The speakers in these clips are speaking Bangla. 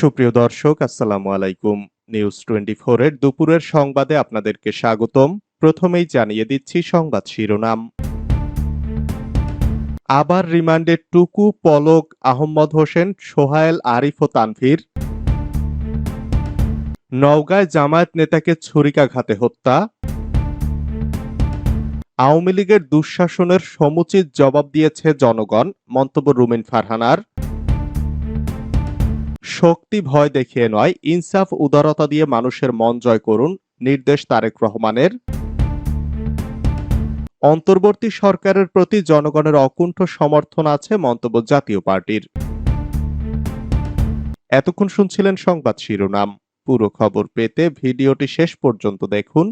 সুপ্রিয় দর্শক, আসসালামু আলাইকুম। নিউজ টোয়েন্টি এর দুপুরের সংবাদে আপনাদেরকে স্বাগতম। প্রথমেই জানিয়ে দিচ্ছি সংবাদ শিরোনাম। আবার রিমান্ডে টুকু পলক, আহম্মদ হোসেন, সোহায়েল আরিফ ও তানভীর। নওগাঁয় জামায়াত নেতাকে ছুরিকাঘাতে হত্যা। আওয়ামী লীগের দুঃশাসনের সমুচিত জবাব দিয়েছে জনগণ, মন্তব্য রুমিন ফারহানার। শক্তি, ভয় দেখিয়ে নয়, ইনসাফ, উদারতা দিয়ে মানুষের মন জয় করুন, নির্দেশ তারেক রহমানের। অন্তর্বর্তী সরকারের প্রতি জনগণের অকুণ্ঠ সমর্থন আছে মন্তব্য জাতীয় পার্টির। এতক্ষণ শুনছিলেন সংবাদ শিরোনাম। পুরো খবর পেতে ভিডিওটি শেষ পর্যন্ত দেখুন।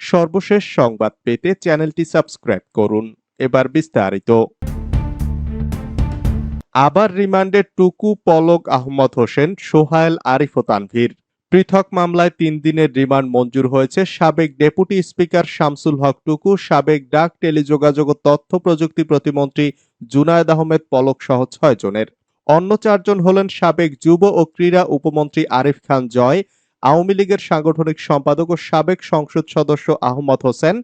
সর্বশেষ সংবাদ পেতে চ্যানেলটি সাবস্ক্রাইব করুন। এবার বিস্তারিত। আবার রিমান্ডে টুকু পলক আহমদ হোসেন, সোহায়েল আরিফ ও তানভীর। পৃথক মামলায় তিন দিনের রিমান্ড মঞ্জুর হয়েছে সাবেক ডেপুটি স্পিকার শামসুল হক টুকু, সাবেক ডাক, টেলিযোগাযোগ ও তথ্য প্রযুক্তি প্রতিমন্ত্রী জুনায়দ আহমেদ পলক সহ ছয় জনের। অন্য চারজন হলেন সাবেক যুব ও ক্রীড়া উপমন্ত্রী আরিফ খান জয়, আওয়ামী লীগের সাংগঠনিক সম্পাদক ও সাবেক সংসদ সদস্য আহমদ হোসেন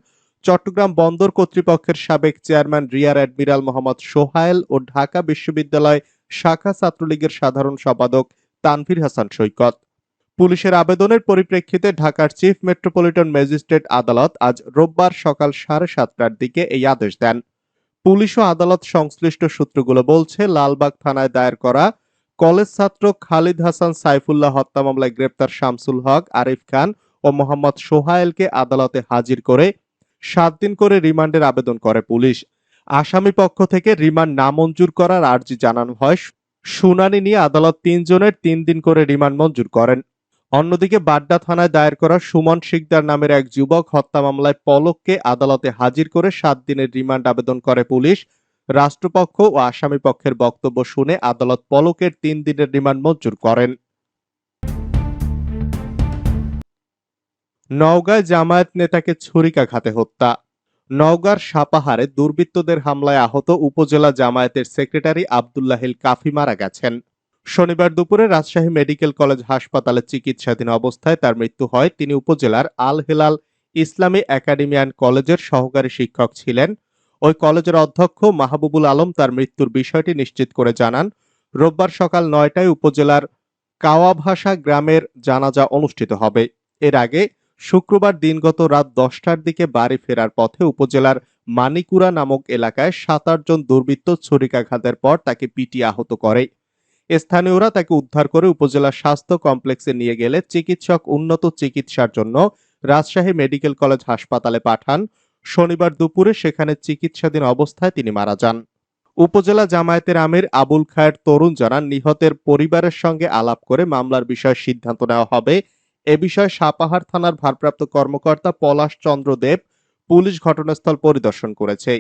চট্টগ্রাম বন্দর কর্তৃপক্ষের সাবেক chairman rear admiral Mohammad Sohail ও ঢাকা বিশ্ববিদ্যালয় শাখা ছাত্রলীগের সাধারণ সম্পাদক তানভীর হাসান সৈকত। পুলিশের আবেদনের পরিপ্রেক্ষিতে ঢাকার চিফ মেট্রোপলিটন ম্যাজিস্ট্রেট আদালত আজ রোববার সকাল সাড়ে সাতটার দিকে এই আদেশ দেন। পুলিশ ও আদালত সংশ্লিষ্ট সূত্রগুলো বলছে, লালবাগ থানায় দায়ের করা কলেজ ছাত্র খালিদ হাসান সাইফুল্লাহ হত্যা মামলায় গ্রেপ্তার শামসুল হক, আরিফ খান ও মোহাম্মদ সোহায়েলকে আদালতে হাজির করে সাত দিন করে রিমান্ডের আবেদন করে পুলিশ। আসামি পক্ষ থেকে রিমান্ড নামঞ্জুর করার আর্জি জানানো হয়। শুনানি নিয়ে আদালত তিনজনের তিন দিন করে রিমান্ড মঞ্জুর করেন। অন্যদিকে বাড্ডা থানায় দায়ের করা সুমন শিকদার নামের এক যুবক হত্যা মামলায় পলককে আদালতে হাজির করে সাত দিনের রিমান্ড আবেদন করে পুলিশ। রাষ্ট্রপক্ষ ও আসামি পক্ষের বক্তব্য শুনে আদালত পলকের তিন দিনের রিমান্ড মঞ্জুর করেন। নওগাঁয় জামায়াত নেতাকে ছুরিকাঘাতে হত্যা। নওগাঁর সাপাহারে দুর্বৃত্তদের হামলায় আহত উপজেলা জামায়াতের সেক্রেটারি আবদুল্লাহিল কাফি মারা গেছেন। শনিবার দুপুরে রাজশাহী মেডিকেল কলেজ হাসপাতালে চিকিৎসাধীন অবস্থায় তার মৃত্যু হয়। তিনি উপজেলার আল হেলাল ইসলামী একাডেমি অ্যান্ড কলেজের সহকারী শিক্ষক ছিলেন। ওই কলেজের অধ্যক্ষ মাহবুবুল আলম তার মৃত্যুর বিষয়টি নিশ্চিত করে জানান। রোববার সকাল নয়টায় উপজেলার কাওয়াভাষা গ্রামের জানাজা অনুষ্ঠিত হবে। এর আগে শুক্রবার দিনগত রাত দশটার দিকে বাড়ি ফেরার পথে উপজেলার মানিকুরা নামক এলাকায় সাত জন দুর্বৃত্ত ছুরিকাঘাতের পর তাকে পিটিয়ে আহত করে। স্থানীয়রা তাকে উদ্ধার করে উপজেলা স্বাস্থ্য কমপ্লেক্সে নিয়ে গেলে চিকিৎসক উন্নত চিকিৎসার জন্য রাজশাহী মেডিকেল কলেজ হাসপাতালে পাঠান। শনিবার দুপুরে সেখানে চিকিৎসাধীন অবস্থায় তিনি মারা যান। উপজেলা জামায়াতের আমির আবুল খায়ের তরুণ জানান, নিহতের পরিবারের সঙ্গে আলাপ করে মামলার বিষয়ে সিদ্ধান্ত নেওয়া হবে। এ বিষয়ে সাপাহার থানার ভারপ্রাপ্ত কর্মকর্তা পলাশ চন্দ্র দেব পুলিশ ঘটনাস্থল পরিদর্শন করেছে।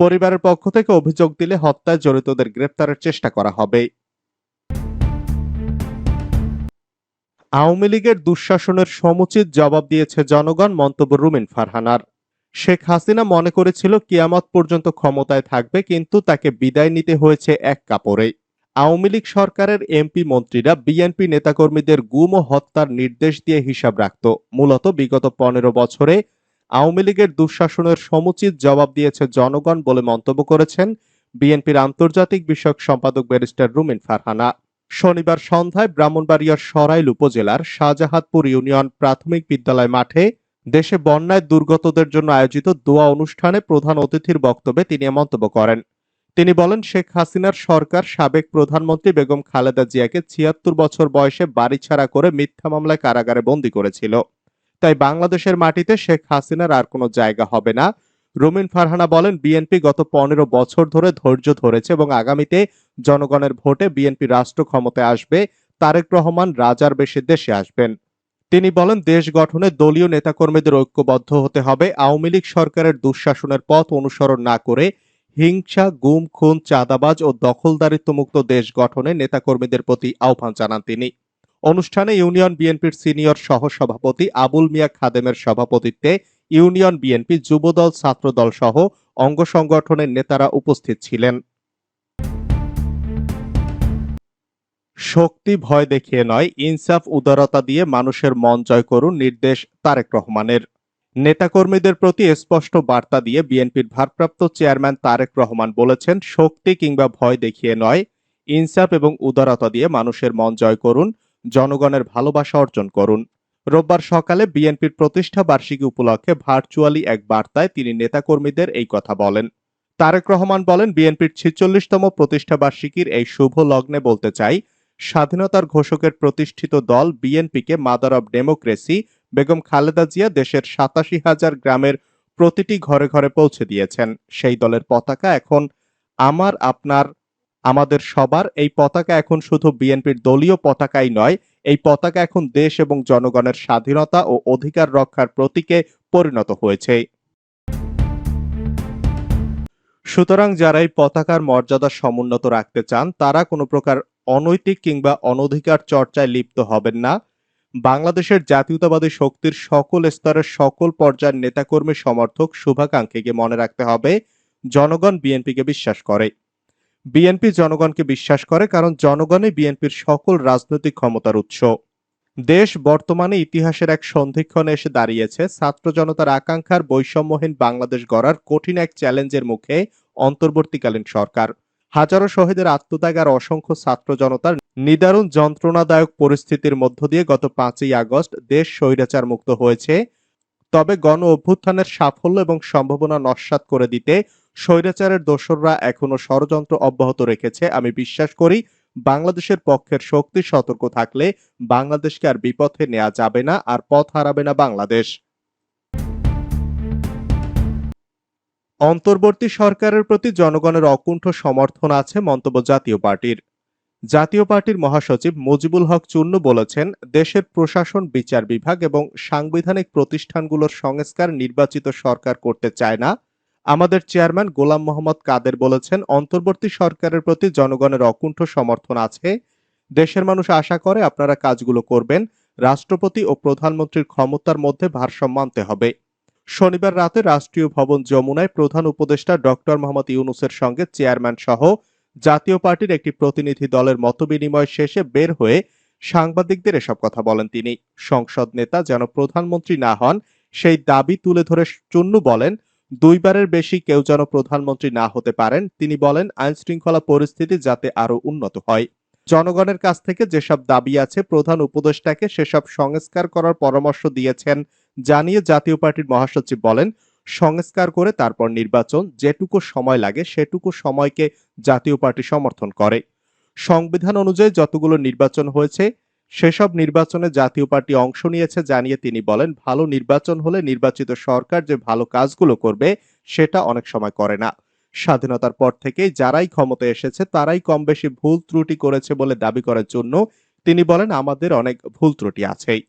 পরিবারের পক্ষ থেকে অভিযোগ দিলে হত্যায় জড়িতদের গ্রেপ্তারের চেষ্টা করা হবে। আওয়ামী লীগের দুঃশাসনের সমুচিত জবাব দিয়েছে জনগণ মন্তব্য রুমিন ফারহানার। শেখ হাসিনা মনে করেছিল কিয়ামত পর্যন্ত ক্ষমতায় থাকবে, কিন্তু তাকে বিদায় নিতে হয়েছে এক কাপড়ে। আওয়ামী লীগ সরকারের এমপি মন্ত্রীরা বিএনপি নেতাকর্মীদের গুম ও হত্যার নির্দেশ দিয়ে হিসাব রাখত। মূলত বিগত পনেরো বছরে আওয়ামী লীগের দুঃশাসনের সমুচিত জবাব দিয়েছে জনগণ বলে মন্তব্য করেছেন বিএনপির আন্তর্জাতিক বিষয়ক সম্পাদক ব্যারিস্টার রুমিন ফারহানা। শনিবার সন্ধ্যায় ব্রাহ্মণবাড়িয়ার সরাইল উপজেলার শাহজাহাদপুর ইউনিয়ন প্রাথমিক বিদ্যালয় মাঠে দেশে বন্যায় দুর্গতদের জন্য আয়োজিত দোয়া অনুষ্ঠানে প্রধান অতিথির বক্তব্যে তিনি মন্তব্য করেন। তিনি বলেন, শেখ হাসিনার সরকার সাবেক প্রধানমন্ত্রী বেগম খালেদা জিয়াকে ছিয়াত্তর বছর বয়সে বাড়ি ছাড়া করে মিথ্যা মামলায় কারাগারে বন্দী করেছিল। তাই বাংলাদেশের মাটিতে শেখ হাসিনার আর কোনো জায়গা হবে না। রুমিন ফারহানা বলেন, বিএনপি গত পনেরো বছর ধরে ধৈর্য ধরেছে এবং আগামীতে জনগণের ভোটে বিএনপি রাষ্ট্র ক্ষমতায় আসবে। তারেক রহমান রাজার বেশি দেশে আসবেন। তিনি বলেন, দেশ গঠনে দলীয় নেতাকর্মীদের ঐক্যবদ্ধ হতে হবে। আওয়ামী লীগ সরকারের দুঃশাসনের পথ অনুসরণ না করে হিংসা, গুম, খুন, চাঁদাবাজ ও দখলদারিত্বমুক্ত দেশ গঠনে নেতাকর্মীদের প্রতি আহ্বান জানান তিনি। অনুষ্ঠানে ইউনিয়ন বিএনপির সিনিয়র সহসভাপতি আবুল মিয়া খাদেমের সভাপতিত্বে ইউনিয়ন বিএনপি যুবদল, ছাত্রদল সহ অঙ্গ সংগঠনের নেতারা উপস্থিত ছিলেন। শক্তি ভয় দেখিয়ে নয়, ইনসাফ, উদারতা দিয়ে মানুষের মন জয় করুন নির্দেশ তারেক রহমানের। নেতাকর্মীদের প্রতি স্পষ্ট বার্তা দিয়ে বিএনপির ভারপ্রাপ্ত চেয়ারম্যান তারেক রহমান বলেছেন, শক্তি কিংবা ভয় দেখিয়ে নয়, ইনসাফ এবং উদারতা দিয়ে মানুষের মন জয় করুন, জনগণের ভালোবাসা অর্জন করুন। রোববার সকালে বিএনপির প্রতিষ্ঠা বার্ষিকী উপলক্ষে ভার্চুয়ালি এক বার্তায় তিনি নেতাকর্মীদের এই কথা বলেন। তারেক রহমান বলেন, বিএনপির ছিচল্লিশতম প্রতিষ্ঠা বার্ষিকীর এই শুভ লগ্নে বলতে চাই, স্বাধীনতার ঘোষকের প্রতিষ্ঠিত দল বিএনপিকে mother of democracy Begum Khaleda Zia দেশের সাতাশি হাজার গ্রামের প্রতিটি ঘরে ঘরে পৌঁছে দিয়েছেন। সেই দলের পতাকা এখন আমার, আপনার, আমাদের সবার। এই পতাকা এখন শুধু বিএনপির দলীয় পতাকাই নয়, এই পতাকা এখন দেশ এবং জনগণের স্বাধীনতা ও অধিকার রক্ষার প্রতীকে পরিণত হয়েছে। সুতরাং যারা এই পতাকার মর্যাদা সমুন্নত রাখতে চান, তারা কোনো প্রকার অনৈতিক কিংবা অনধিকার চর্চায় লিপ্ত হবেন না। বাংলাদেশের জাতীয়তাবাদী শক্তির সকল স্তরের সকল পর্যায়ের নেতাকর্মী সমর্থক শুভাকাঙ্ক্ষীকে মনে রাখতে হবে, জনগণ বিএনপিকে বিশ্বাস করে। বিএনপি জনগণকে বিশ্বাস করে কারণ জনগণই বিএনপির সকল রাজনৈতিক ক্ষমতার উৎস। দেশ বর্তমানে ইতিহাসের এক সন্ধিক্ষণে এসে দাঁড়িয়েছে, ছাত্র জনতার আকাঙ্ক্ষার বৈষম্যহীন বাংলাদেশ গড়ার কঠিন এক চ্যালেঞ্জের মুখে অন্তর্বর্তীকালীন সরকার। হাজারো শহীদের আত্মত্যাগ আর অসংখ্য ছাত্র জনতার নিদারুণ যন্ত্রণাদায়ক পরিস্থিতির মধ্য দিয়ে গত পাঁচই আগস্ট দেশ স্বৈরাচার মুক্ত হয়েছে। তবে গণ অভ্যুত্থানের সাফল্য এবং সম্ভাবনা নস্যাৎ করে দিতে স্বৈরাচারের দোসররা এখনও ষড়যন্ত্র অব্যাহত রেখেছে। আমি বিশ্বাস করি, বাংলাদেশের পক্ষের শক্তি সতর্ক থাকলে বাংলাদেশকে আর বিপথে নেওয়া যাবে না আর পথ হারাবে না বাংলাদেশ। অন্তর্বর্তী সরকারের প্রতি জনগণের অকুণ্ঠ সমর্থন আছে মন্তব্য জাতীয় পার্টির। জাতীয় পার্টির মহাসচিব মুজিবুল হক চুন্নু বলেছেন, দেশের প্রশাসন, বিচার বিভাগ এবং সাংবিধানিক প্রতিষ্ঠানগুলোর সংস্কার নির্বাচিত সরকার করতে চায় না। আমাদের চেয়ারম্যান গোলাম মোহাম্মদ কাদের বলেছেন, অন্তর্বর্তী সরকারের প্রতি জনগণের অকুণ্ঠ সমর্থন আছে। দেশের মানুষ আশা করে আপনারা কাজগুলো করবেন। রাষ্ট্রপতি ও প্রধানমন্ত্রীর ক্ষমতার মধ্যে ভারসাম্য আনতে হবে। শনিবার রাতে রাষ্ট্রীয় ভবন যমুনায় প্রধান উপদেষ্টা ডক্টর মোহাম্মদ ইউনুসের সঙ্গে চেয়ারম্যান সহ জাতীয় পার্টির একটি প্রতিনিধি দলের মতবিনিময় শেষে বের হয়ে সাংবাদিকদের এসব কথা বলেন তিনি। সংসদ নেতা যেন প্রধানমন্ত্রী না হন, সেই দাবি তুলে ধরে চুন্নু বলেন, দুইবারের বেশি কেউ যেন প্রধানমন্ত্রী না হতে পারেন। তিনি বলেন আইন শৃঙ্খলা পরিস্থিতি যাতে আরও উন্নত হয়। জনগণের কাছ থেকে যেসব দাবি আছে, প্রধান উপদেষ্টাকে সেসব সংস্কার করার পরামর্শ দিয়েছেন জানিয়ে জাতীয় পার্টির মহাসচিব বলেন, সংস্কার করে তারপর নির্বাচন যেটুকু সময় লাগে সেটুকু সময়কে জাতীয় পার্টি সমর্থন করে। সংবিধান অনুযায়ী যতগুলো নির্বাচন হয়েছে, সেসব নির্বাচনে জাতীয় পার্টি অংশ নিয়েছে জানিয়ে তিনি বলেন, ভালো নির্বাচন হলে নির্বাচিত সরকার যে ভালো কাজগুলো করবে সেটা অনেক সময় করে না। স্বাধীনতার পর থেকেই যারাই ক্ষমতায় এসেছে তারাই কম বেশি ভুল ত্রুটি করেছে বলে দাবি করার জন্য তিনি বলেন, আমাদের অনেক ভুল ত্রুটি আছেই।